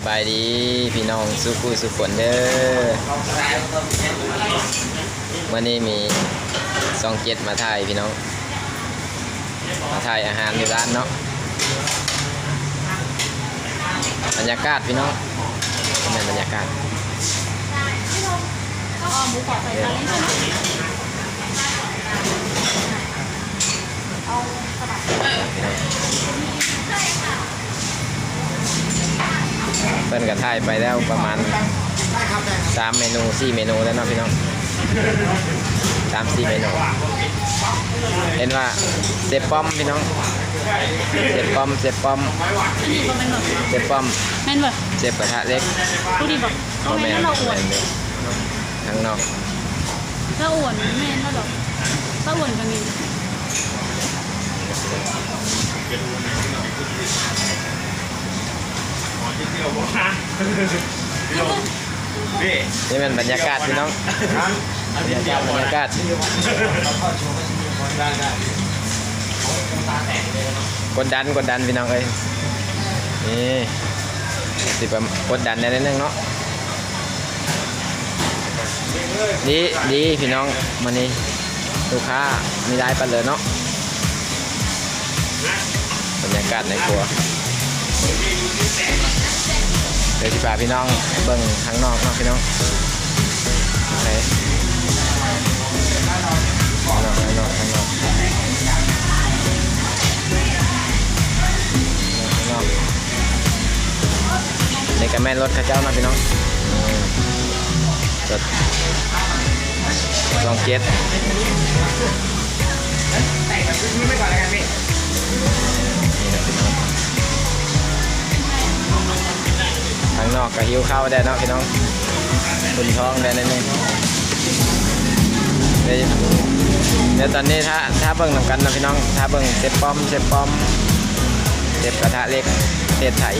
สบายดีพี่น้องสุขุสุขฝนเด้อวันนี้มีซองเจ็ดมาถ่ายพี่น้อง มาถ่ายอาหารในร้านเนาะบรรยากาศพี่น้องเป็นบรรยากาศอ๋อหมูกรอบใส่จานนี้ใช่ไหมเอาสลัด เพิ่นก็ถ่ายไปแล้วประมาณสามเมนูสี่เมนูแล้วเนาะพี่น้องสามสี่เมนูเห็นว่าเซฟป้อมพี่น้องเซฟป้อมเซฟป้อมอันนี้ก็เป็นแบบเซฟป้อมแม่นแบบเซฟกระทะเล็กผู้ดีแบบเอาแม่นแล้วเราอ้วนข้างนอกเราอ้วนแม่นแล้วแบบถ้าอ้วนกันนี่ นี่นี่เป็นบรรยากาศพี่น้องบรรยากาศบรรยากาศกดดันกดดันพี่น้องเอ้ยนี่สิบกดดันได้นิดนึงเนาะดีดีพี่น้องมันนี้ลูกค้ามีได้ปันเลยเนาะบรรยากาศในครัว เดี๋ยวที่ป่าพี่น้องเบิ่งข้างนอกเนาะพี่น้องไปข้างนอกข้างนอกข้างนอกข้างนอกนี่ก็แม่นรถข้าเจ้านะพี่น้องอืมรถลองเก็ตไม่ก่อนแล้วกันพี่ ข้างนอกก็หิวข้าวได้เนาะพี่น้องคุณท้องได้นิดนึงเดี๋ยวเดี๋ยวตอนนี้ถ้าถ้าเบิ่งนำกันนะพี่น้อง ถ้าเบิ่งเซฟป้อมเซฟป้อมเซฟกระทะเล็กเทศไทย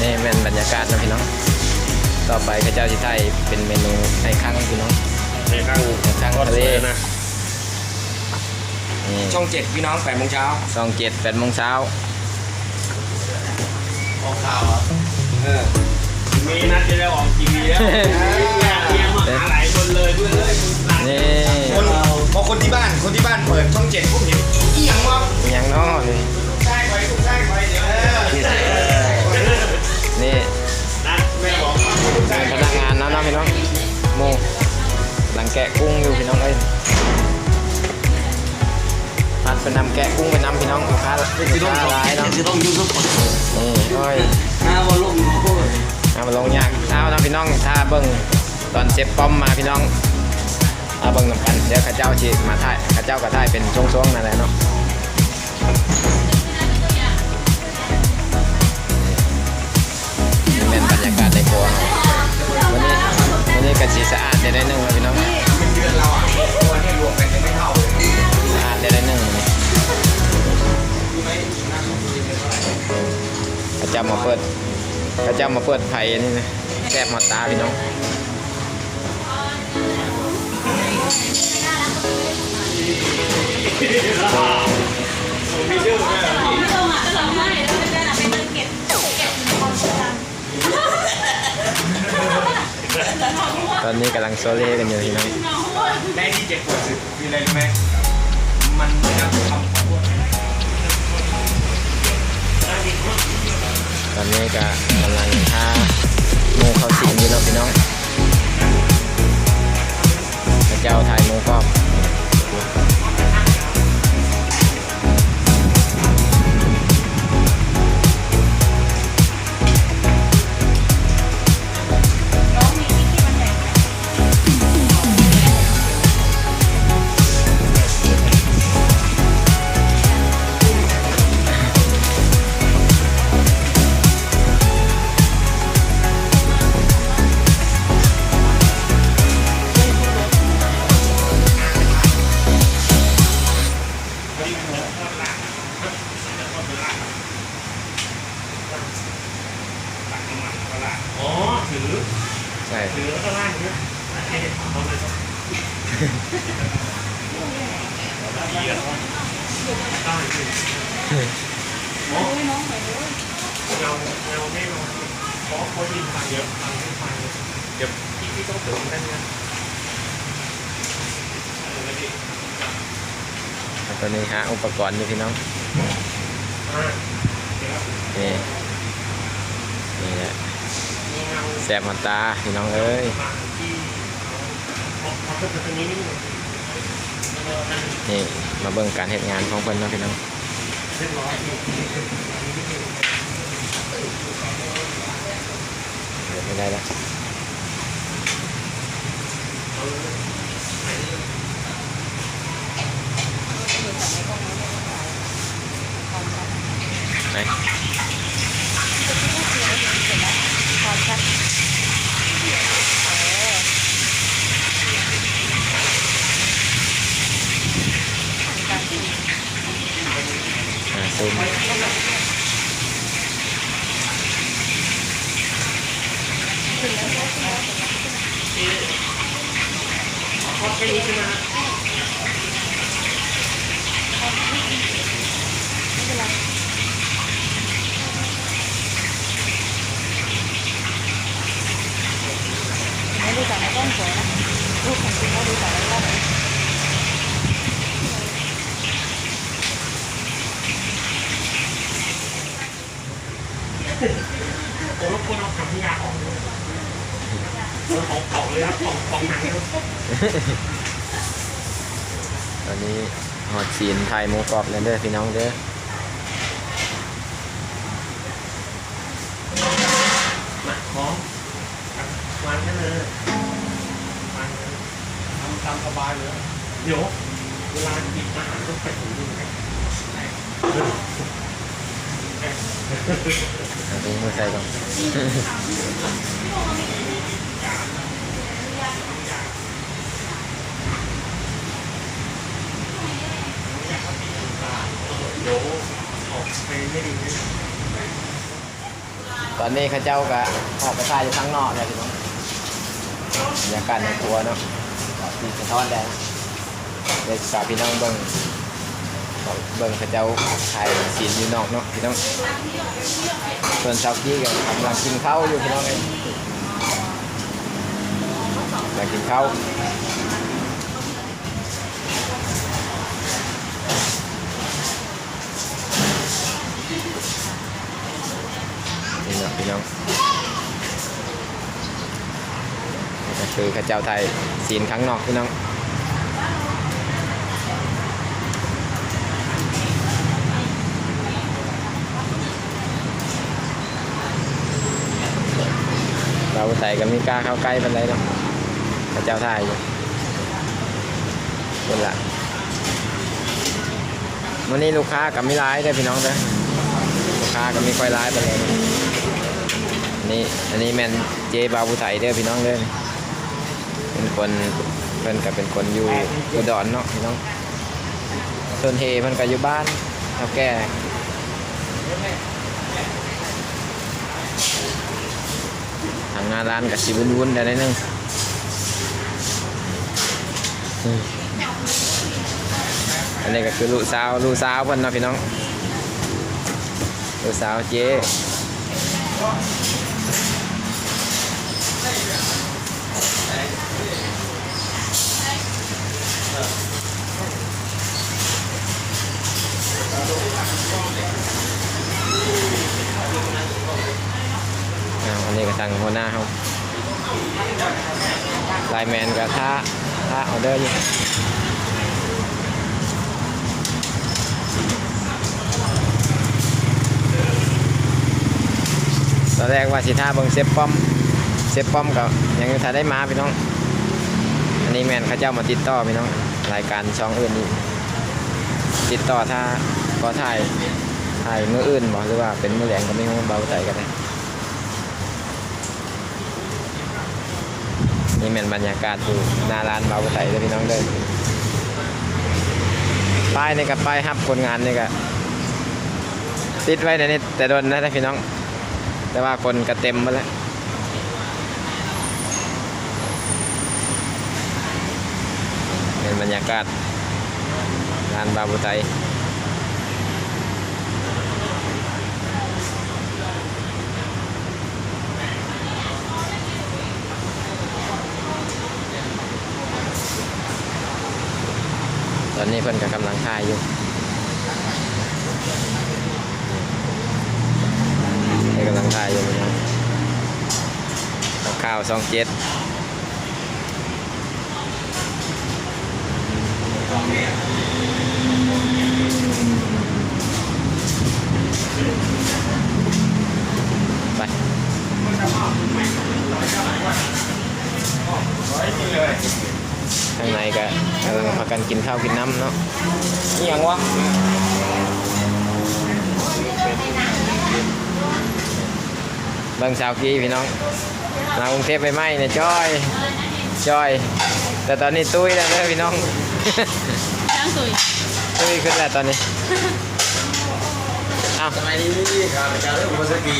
นี่เป็นบรรยากาศนะพี่น้อง ต่อไปข้าเจ้าที่ไทยเป็นเมนูไข่ข้างพี่น้อง ในข้างไข่ข้างทะเล นะ นี่ช่องเจ็ดพี่น้องแปดโมงเช้าสองเจ็ดแปดโมงเช้าออกข่าวอะเออมีนัดจะได้ออกทีวีแล้วเตรียมมาหาหลายคนเลยเพื่อนเลยนี่คนพอคนที่บ้านคนที่บ้านเปิดช่องเจ็ดพวกเห็นอีหยังวะยังเนาะนี่ ใช่ไปทุกใช่ไปเดี๋ยว นักงานเนาะเนาะพี่น้องหมูหลังแกะกุ้งอยู่พี่น้องเอ้ยพัดไปนำแกะกุ้งไปนำพี่น้องลูกค้าลูกค้าร้ายเนาะจะต้องยูทูบนี่โอ้ยห้าวันลงหัวพูดเอามาลงยากเท้าเนาะพี่น้องถ้าเบิ่งตอนเซฟป้อมมาพี่น้องเอาเบิ่งนำกันเดี๋ยวข้าเจ้าชีมาถ่ายข้าเจ้าก็ถ่ายเป็นช่วงๆนั่นแหละเนาะ วันนี้ก็สีสะอาดได้ได้หนึ่งแล้วพี่น้องเป็นเดือนเราอะวันที่รวมกันจะไม่เท่าเลยสะอาดได้ได้หนึ่งวันนี้ข้าเจ้ามาเปิดข้าเจ้ามาเปิดไผ่นนี่นะแซ่บมาตาพี่น้อง ตอนนี้กำลังโซเล่กันอยู่พี่น้องแม่ที่เจ็บปวดสุดคืออะไรรู้ไหมมันไม่ได้ทำของพวกตอนนี้ก็กำลังท่า ถือใช่หรือแล้วก็ล่างนี้ให้เด็กของเขาเลยครับดีอะได้ดีโอ้ยน้องไปด้วยเราเราไม่นอนเพราะเขายินฟังเยอะฟังไม่ฟังเดี๋ยวพี่ที่ต้องเติมกันนะตอนนี้ฮะอุปกรณ์นี่พี่น้องนี่นี่แหละ แสบมันตาพี่น้องเอ้ยนี่มาเบิ่งการเหตุงานของเพิ่นเนาะพี่น้องเดี๋ยวไม่ได้แล้วไหน ตอนนี้หอดซีนไทยหมูกรอบแล้วเด้อพี่น้องเด้อหนักท้องวางแค่เลยทำตามสบายเลยเดี๋ยวเวลากินอาหารต้องไปถึงนี่ไง เอาถุงมือใส่ก่อนตอนนี้ข้าเจ้าก็ออกไปทายอยู่ข้างนอกเลยพี่น้องบรรยากาศในครัวเนาะที่สะท้อนแดงเด็กสาวพี่น้องเบิ่ง เบิ่งเข้าเจ้าถ่ายซีนอยู่นอกเนาะพี่น้องส่วนสาวกี้ก็กำลังกินข้าวอยู่พี่น้องเองอยากกินข้าวนี่เนาะพี่น้องนี่ก็คือข้าเจ้าไทยซีนข้างนอกพี่น้อง ใส่กับมีกล้าเข้าใกล้เป็นไรเนาะพระเจ้าท่ายอยู่คนละวันนี้ลูกค้ากับมีร้ายได้พี่น้องเด้อลูกค้ากับมีค่อยร้ายไปเลยนี่อันนี้แมนเจบาบุไทยเด้อพี่น้องเด้อเป็นคนเพิ่นกับเป็นคนอยู่อุดรเนาะพี่น้องส่วนเฮเพิ่นก็อยู่บ้านเท่าแก่ งานร้านกับสิวุ่นๆได้นิดนึงอืมอันนี้ก็คือลูกสาวลูกสาวเพิ่นเนาะพี่น้องลูกสาวเจ๊อ้าวอันนี้ก็ ทางหัวหน้าเขาไลน์แมนกับท่าท่าออเดอร์อยู่ตอนแรกว่าสิท่าเบิ่งเซฟป้อมเซฟป้อมกับยังท่าได้มาพี่น้อง อันนี้แมนเขาเจ้ามาติดต่อพี่น้องรายการช่องอื่นนี่ติดต่อถ้าก็ถ่ายถ่ายมืออื่นบอกหรือว่าเป็นมือแหลงก็ไม่รู้เบาใจกันได้ นี่เป็นบรรยากาศอยู่หน้าร้านเบาใสเลยพี่น้องเด้อป้ายนี่กับป้ายฮับคนงานนี่ก็ติดไว้ในนี้แต่โดนนะพี่น้อง แต่ว่าคนก็เต็มมาแล้วบรรยากาศงานบาบุไต นี้เพิ่นก็กำลังถ่ายอยู่เพิ่กำลังถ่ายอยู่น้องข้าวสองเจ็ดไป ข้างในก็กำลังพากันกินข้าวกินน้ำเนาะนี่ยังวะเบิ่งสาวกี้พี่น้องมากรุงเทพไปไหมเนี่ยจอยจอย แต่ตอนนี้ตุ้ยแล้วเด้อพี่น้องช่างสุยตุ้ยขึ้นแล้วตอนนี้อ้าวสมัยนี้ครับอาจารย์เรื่องภาษากี